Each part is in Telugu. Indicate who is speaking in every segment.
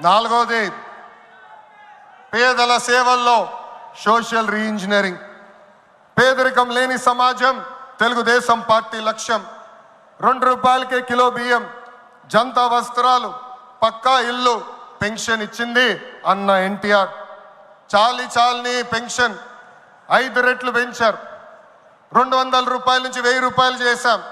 Speaker 1: నాలుగోది పేదల సేవల్లో సోషల్ రీఇంజనీరింగ్. పేదరికం లేని సమాజం తెలుగుదేశం పార్టీ లక్ష్యం. రెండు రూపాయలకే కిలో బియ్యం జంతా వస్త్రాలు పక్కా ఇల్లు పెన్షన్ ఇచ్చింది అన్న ఎన్టీఆర్. చాలి చాలని పెన్షన్ ఐదు రెట్లు పెంచారు. రెండు వందల రూపాయల నుంచి వెయ్యి రూపాయలు చేశాం.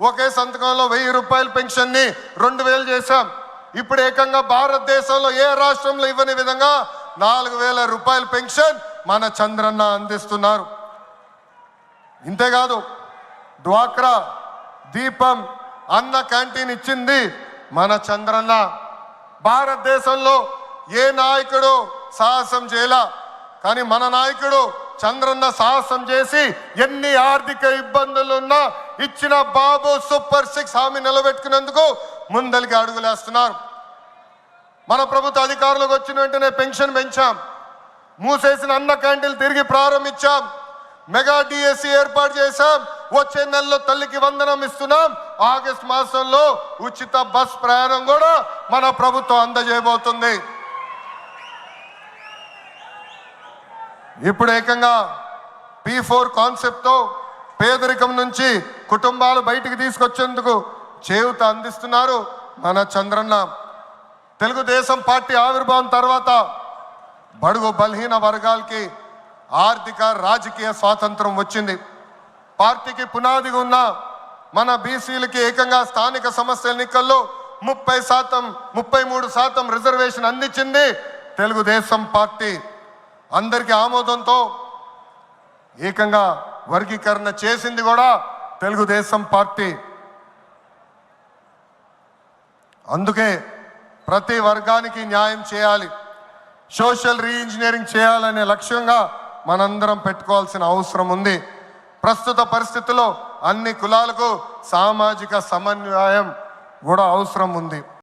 Speaker 1: ఒకే సంతకంలో వెయ్యి రూపాయల పెన్షన్ని రెండు వేలు చేశాం. ఇప్పుడు ఏకంగా భారతదేశంలో ఏ రాష్ట్రంలో ఇవ్వని విధంగా నాలుగు వేల రూపాయల పెన్షన్ మన చంద్రన్న అందిస్తున్నారు. ఇంతేకాదు డ్వాక్రా దీపం అన్న క్యాంటీన్ ఇచ్చింది మన చంద్రన్న. భారతదేశంలో ఏ నాయకుడు సాహసం చేయలా? కానీ మన నాయకుడు చంద్రన్న సాహసం చేసి ఎన్ని ఆర్థిక ఇబ్బందులున్నా ఇచ్చిన బాబు సూపర్ సిక్స్ హామీ నిలబెట్టుకునేందుకు ముందలికి అడుగులేస్తున్నారు. మన ప్రభుత్వ అధికారులకు వచ్చిన వెంటనే పెన్షన్ పెంచాం. మూసేసిన అన్న క్యాంటీన్లు తిరిగి ప్రారంభించాం. మెగా డిఎస్సి ఏర్పాటు చేశాం. వచ్చే నెలలో తల్లికి వందనం ఇస్తున్నాం. ఆగస్ట్ మాసంలో ఉచిత బస్ ప్రయాణం కూడా మన ప్రభుత్వం అందజేయబోతుంది. ఇప్పుడు ఏకంగా పి ఫోర్ కాన్సెప్ట్తో పేదరికం నుంచి కుటుంబాలు బయటికి తీసుకొచ్చేందుకు చేయూత అందిస్తున్నారు మన చంద్రన్న. తెలుగుదేశం పార్టీ ఆవిర్భావం తర్వాత బడుగు బలహీన వర్గాలకి ఆర్థిక రాజకీయ స్వాతంత్రం వచ్చింది. పార్టీకి పునాదిగా ఉన్న మన బీసీలకి ఏకంగా స్థానిక సమస్యల ఎన్నికల్లో ముప్పై శాతం ముప్పై మూడు శాతం రిజర్వేషన్ అందించింది తెలుగుదేశం పార్టీ. అందరికీ ఆమోదంతో ఏకంగా వర్గీకరణ చేసింది కూడా తెలుగుదేశం పార్టీ. అందుకే ప్రతి వర్గానికి న్యాయం చేయాలి. సోషల్ రీఇంజనీరింగ్ చేయాలనే లక్ష్యంగా మనందరం పెట్టుకోవాల్సిన అవసరం ఉంది. ప్రస్తుత పరిస్థితుల్లో అన్ని కులాలకు సామాజిక సమన్వయం కూడా అవసరం ఉంది.